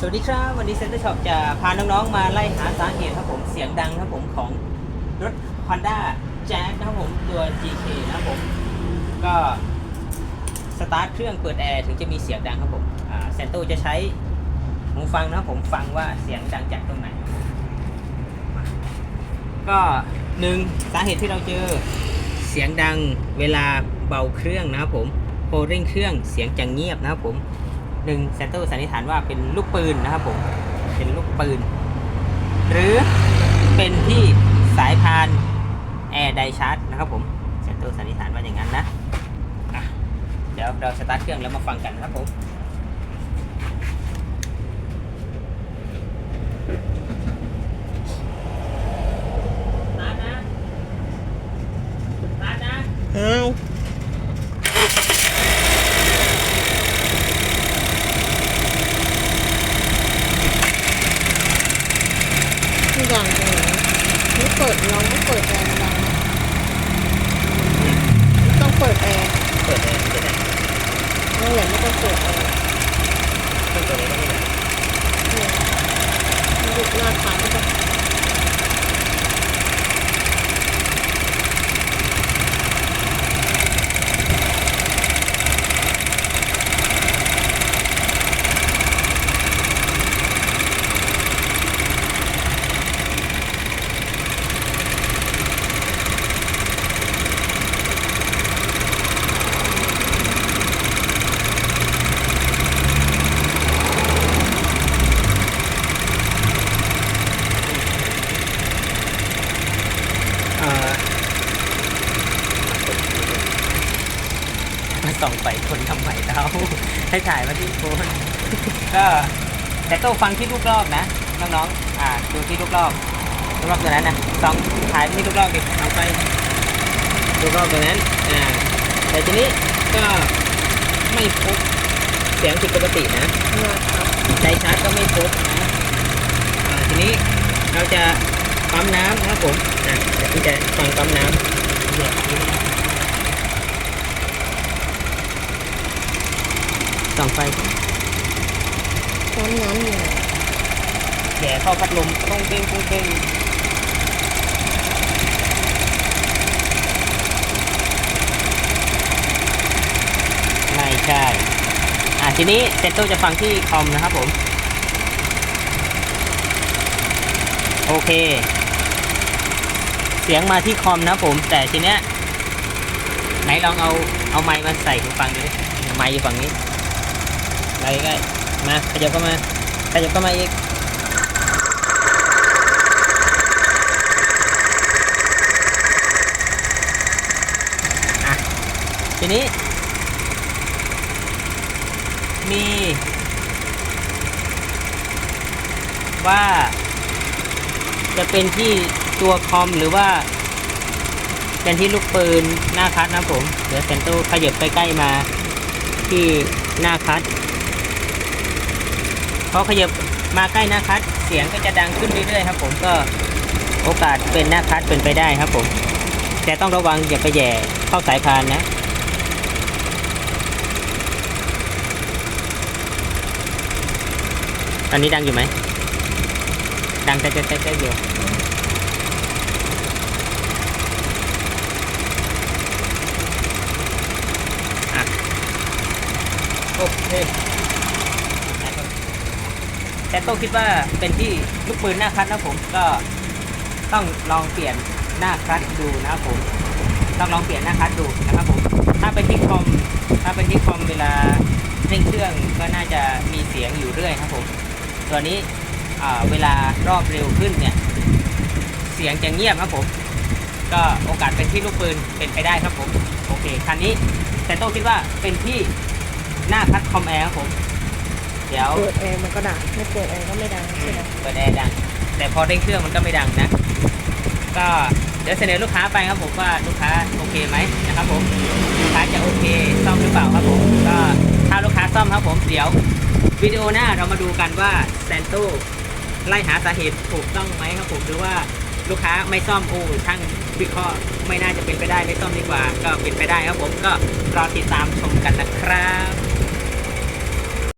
สวัสดีครับ วันนี้เซ็นเตอร์ช็อปจะพาน้องๆมาไล่หาสาเหตุครับผมเสียงดังครับผมของรถ Honda Jazz นะครับผมตัว GK นะครับผม ก็สตาร์ทเครื่องเปิดแอร์ถึงจะมีเสียงดังครับผมเซนโตจะใช้หูฟังนะครับผมฟังว่าเสียงดังจากตรงไหน ก็หนึ่งสาเหตุที่เราเจอเสียงดังเวลาเบาเครื่องนะครับผมพอเร่งเครื่องเสียงจะเงียบนะครับผม หนึ่งเซนเตอร์สันนิษฐานว่าเป็นลูกปืนนะครับผมเป็นลูกปืน หรือเป็นที่สายพานแอร์ไดชาร์จนะครับผมเซนเตอร์สันนิษฐานว่าอย่างนั้นนะะเดี๋ยวเราสตาร์ทเครื่องแล้วมาฟังกันนะครับผม สตาร์ทนะ สตาร์ทนะ อ้าวทุกอย่างเลยไม่ เปิดลองไม่เปิดแอร์มันดังนะไม่ต้องเปิดแอร์เปิดเลยเปิดเลยนั่นแหละไม่ต้องเปิดแอร์ เปิดเลยก็ไม่ได้ เนี่ยมันดูหน้าขาไม่ต้อง เอ่อ มาส่องไฟคนทำไมเราให้ถ่ายมาที่โฟนก็แต่ต้องฟังที่ลูกรอบนะน้องๆอ่าดูที่ลูกรอบลูกรอบตัวนั้นนะส่องถ่ายไปที่ลูกรอบดิเอาไปลูกรอบตัวนั้นอ่าแต่ทีนี้ก็ไม่พบเสียงผิดปกตินะหน้าขาใจชาร์จก็ไม่พบนะอ่าทีนี้เราจะปั๊มน้ำนะครับผมอะเดี๋ยวพี่จะฟังปั๊มน้ำเดี๋ยว ส่องไฟช้อนน้ำอยู่ไหนแย่เข้าพัดลมตรงเป้งตรงเป้งไม่ใช่ อะทีนี้เซนโตจะฟังที่คอมนะครับผม โอเค เสียงมาที่คอมนะครับผม แต่ทีเนี้ยไหนลองเอาเอาไมค์มาใส่หูฟังดูดิไมค์อยู่ฝั่งนี้ ไปใกล้มาขยับเข้ามาขยับเข้ามาอีกอะทีนี้ มี ว่า จะเป็นที่ตัวคอมหรือว่าเป็นที่ลูกปืนหน้าคัดนะผม เดี๋ยวเซนโตขยับใกล้ๆมาที่หน้าคัด พอขยับมาใกล้หน้าคัดเสียงก็จะดังขึ้นเรื่อยๆครับผมก็โอกาสเป็นหน้าคัดเป็นไปได้ครับผม แต่ต้องระวังอย่าไปแย่เข้าสายพานนะตอนนี้ดังอยู่ไหม ดังแต่แต่แต่อยู่อะโอเค แต่โต้คิดว่าเป็นที่ลูกปืนหน้าคัดนะผมก็ต้องลองเปลี่ยนหน้าคัดดูนะครับผมต้องลองเปลี่ยนหน้าคัดดูนะครับผมถ้าเป็นที่คอมถ้าเป็นที่คอมเวลาเร่งเครื่องก็น่าจะมีเสียงอยู่เรื่อยครับผมตัวนี้เวลารอบเร็วขึ้นเนี่ยเสียงจะเงียบครับผมก็โอกาสเป็นที่ลูกปืนเป็นไปได้ครับผมโอเคคันนี้แต่โต้คิดว่าเป็นที่หน้าคัดคอมแอร์ครับผม เดี๋ยวเปิดแอร์มันก็ดังไม่เปิดแอร์ก็ไม่ดังใช่ไหมเปิดแอร์ดัง แต่พอเร่งเครื่องมันก็ไม่ดังนะ ก็เดี๋ยวเสนอลูกค้าไปครับผมว่าลูกค้าโอเคไหมนะครับผมลูกค้าจะโอเคซ่อมหรือเปล่าครับผมก็ถ้าลูกค้าซ่อมครับผมเดี๋ยววิดีโอหน้าเรามาดูกันว่าแซนโตไล่หาสาเหตุถูกต้องไหมครับผมหรือว่าลูกค้าไม่ซ่อมโอ้ช่างวิเคราะห์ไม่น่าจะเป็นไปได้ไม่ซ่อมดีกว่า ก็เป็นไปได้ครับผมก็รอติดตามชมกันนะครับ